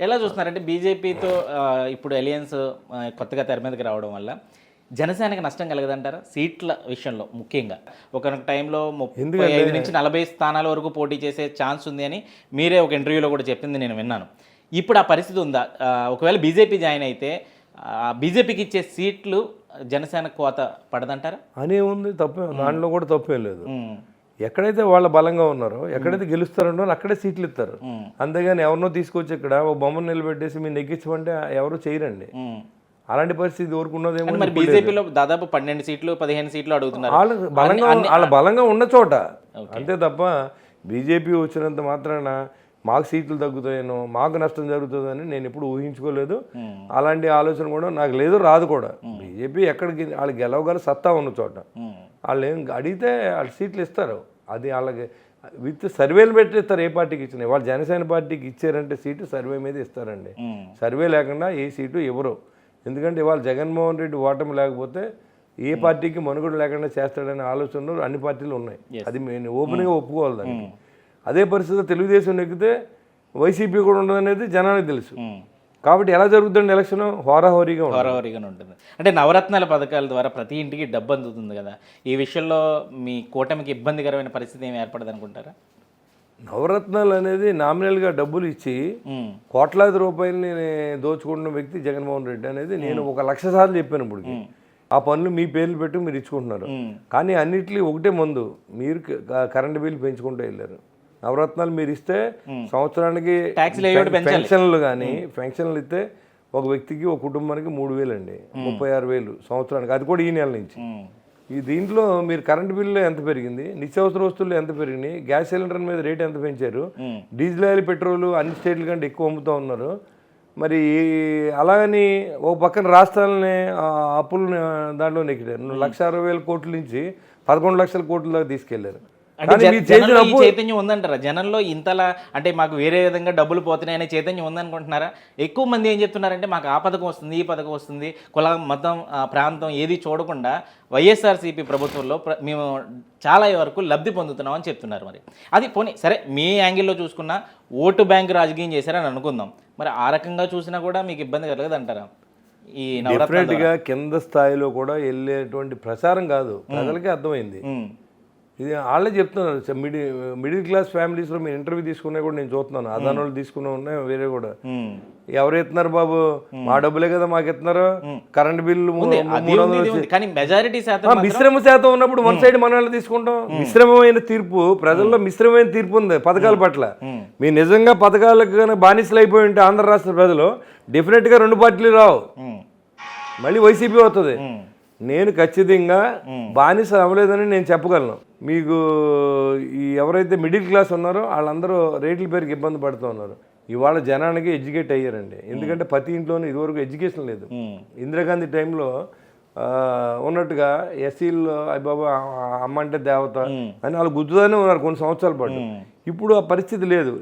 ఎలా చూస్తున్నారంటే బీజేపీతో ఇప్పుడు అలియన్స్ ఆ, కొత్తగా తెర మీదకి రావడం వల్ల జనసేనకి నష్టం కలగదంటారా? సీట్ల విషయంలో ముఖ్యంగా. ఒక టైంలో ముప్పై ఐదు నుంచి నలభై స్థానాల వరకు పోటీ చేసే ఛాన్స్ ఉంది అని మీరే ఒక ఇంటర్వ్యూలో కూడా చెప్పింది నేను విన్నాను. ఇప్పుడు ఆ పరిస్థితి ఉందా? ఒకవేళ బీజేపీ జాయిన్ అయితే బీజేపీకి ఇచ్చే సీట్లు జనసేన కోత పడదంటారా? అనే ఉంది తప్పే దాంట్లో కూడా తప్పేం లేదు. ఎక్కడైతే వాళ్ళ బలంగా ఉన్నారో ఎక్కడైతే గెలుస్తారో అక్కడే సీట్లు ఇస్తారు. అంతేగాని ఎవరినో తీసుకొచ్చి ఇక్కడ ఓ బొమ్మను నిలబెట్టేసి మీరు నెగ్గించమంటే ఎవరు చేయరండి. అలాంటి పరిస్థితి ఊరుకున్నదేమో మరి బీజేపీలో దాదాపు పన్నెండు సీట్లు పదిహేను సీట్లు అడుగుతున్నారు. వాళ్ళు బలంగా వాళ్ళ బలంగా ఉన్న చోట. అంతే తప్ప బీజేపీ వచ్చినంత మాత్రాన మాకు సీట్లు తగ్గుతాయనో మాకు నష్టం జరుగుతుందని నేను ఎప్పుడు ఊహించుకోలేదు. అలాంటి ఆలోచన కూడా నాకు లేదు రాదు కూడా. బీజేపీ ఎక్కడికి వాళ్ళు గెలవగల సత్తా ఉన్న చోట. వాళ్ళు ఏం అడిగితే వాళ్ళు సీట్లు ఇస్తారు. అది వాళ్ళకి విత్ సర్వేలు పెట్టి ఇస్తారు ఏ పార్టీకి ఇచ్చినాయి వాళ్ళు జనసేన పార్టీకి ఇచ్చారంటే సీటు సర్వే మీద ఇస్తారండి. సర్వే లేకుండా ఏ సీటు ఇవ్వరు ఎందుకంటే ఇవాళ జగన్మోహన్ రెడ్డి ఓటమి లేకపోతే ఏ పార్టీకి మనుగడ లేకుండా చేస్తాడనే ఆలోచనలు అన్ని పార్టీలు ఉన్నాయి. అది నేను ఓపెన్గా ఒప్పుకోవాలి దానికి. అదే పరిస్థితి తెలుగుదేశం ఎక్కితే వైసీపీ కూడా ఉండదనేది జనానికి తెలుసు. కాబట్టి ఎలా జరుగుతుంది ఎలక్షన్? హోరాహోరీగా ఉంటుంది. హోరాహోరీగానే ఉంటుంది. అంటే నవరత్నాల పథకాల ద్వారా ప్రతి ఇంటికి డబ్బు అందుతుంది కదా. ఈ విషయంలో మీ కూటమికి ఇబ్బందికరమైన పరిస్థితి ఏమి ఏర్పడదు అనుకుంటారా నవరత్నాలు అనేది నామినల్గా డబ్బులు ఇచ్చి కోట్లాది రూపాయలని దోచుకుంటున్న వ్యక్తి జగన్మోహన్ రెడ్డి అనేది నేను ఒక లక్ష సార్లు చెప్పాను ఇప్పటికి. ఆ పనులు మీ పేర్లు పెట్టి మీరు ఇచ్చుకుంటున్నారు. కానీ అన్నిట్లో ఒకటే మందు. మీరు కరెంటు బిల్లు పెంచుకుంటూ వెళ్ళారు. నవరత్నాలు మీరు ఇస్తే సంవత్సరానికి. పెన్షన్లు. కానీ పెన్షన్లు ఇస్తే ఒక వ్యక్తికి ఒక కుటుంబానికి మూడు వేలు అండి ముప్పై ఆరు వేలు సంవత్సరానికి. అది కూడా ఈ నెల నుంచి. ఈ దీంట్లో మీరు కరెంటు బిల్లు ఎంత పెరిగింది? నిత్యావసర వస్తువులు ఎంత పెరిగినాయి గ్యాస్ సిలిండర్ మీద రేట్ ఎంత పెంచారు? డీజిల్ ఆయిల్ పెట్రోల్ అన్ని స్టేట్ల కంటే ఎక్కువ అమ్ముతూ ఉన్నారు. మరి అలాగని ఓ పక్కన రాష్ట్రాలని ఆ, అప్పులను దాంట్లో నెక్కిడారు లక్ష అరవై వేల కోట్ల నుంచి పదకొండు లక్షల కోట్ల దాకా తీసుకెళ్ళారు. చైతన్యం ఉందంటారా? జనంలో ఇంతలా అంటే మాకు వేరే విధంగా డబ్బులు పోతున్నాయి అనే చైతన్యం ఉందనుకుంటున్నారా? ఎక్కువ మంది ఏం చెప్తున్నారంటే మాకు ఆ పథకం వస్తుంది ఈ పథకం వస్తుంది కులం మతం ఆ, ప్రాంతం ఏది చూడకుండా వైఎస్ఆర్సీపీ ప్రభుత్వంలో ప్ర- మేము చాలా వరకు లబ్ధి పొందుతున్నాం అని చెప్తున్నారు మరి. అది పోనీ సరే మీ యాంగిల్లో చూసుకున్నా ఓటు బ్యాంక్ రాజకీయం చేశారని అనుకుందాం. మరి ఆ రకంగా చూసినా కూడా మీకు ఇబ్బంది కలగదు అంటారా ఈ నవరత్నాల డెఫినెట్గా కింద స్థాయిలో కూడా వెళ్ళేటువంటి ప్రచారం కాదు. ప్రజలకే అర్థమైంది. ఇది వాళ్ళే చెప్తున్నారు. మిడిల్ మిడిల్ క్లాస్ ఫ్యామిలీస్లో మీరు ఇంటర్వ్యూ తీసుకున్నా కూడా నేను చూస్తున్నాను. అదాని వాళ్ళు తీసుకున్నా ఉన్నాయి వేరే కూడా. ఎవరు ఎత్తున్నారు బాబు? మా డబ్బులే కదా మాకు ఎత్తున్నారు. Current bill. కానీ మెజారిటీ శాతం మిశ్రమ శాతం ఉన్నప్పుడు వన్ సైడ్ మన వాళ్ళు తీసుకుంటాం. మిశ్రమమైన తీర్పు ప్రజల్లో మిశ్రమమైన తీర్పు ఉంది పథకాల పట్ల. మీరు నిజంగా పథకాలకు బానిసలు అయిపోయి ఉంటే ఆంధ్ర రాష్ట్ర ప్రజలు డెఫినెట్గా రెండు పార్టీలు రావు. మళ్ళీ వైసీపీ ఉమ్. నేను ఖచ్చితంగా బానిస అవ్వలేదని నేను చెప్పగలను. మీకు ఈ ఎవరైతే మిడిల్ క్లాస్ ఉన్నారో వాళ్ళందరూ రేట్ల పేరుకి ఇబ్బంది పడుతూ ఉన్నారు. ఇవాళ జనానికి ఎడ్యుకేట్ అయ్యారండి. ఎందుకంటే ప్రతి ఇంట్లోనూ ఇదివరకు ఎడ్యుకేషన్ లేదు. ఇందిరాగాంధీ టైంలో ఉన్నట్టుగా ఎస్సీలు బాబా అమ్మ అంటే దేవత అని వాళ్ళు గుద్దుతానే ఉన్నారు కొన్ని సంవత్సరాల పాటు. ఇప్పుడు ఆ పరిస్థితి లేదు.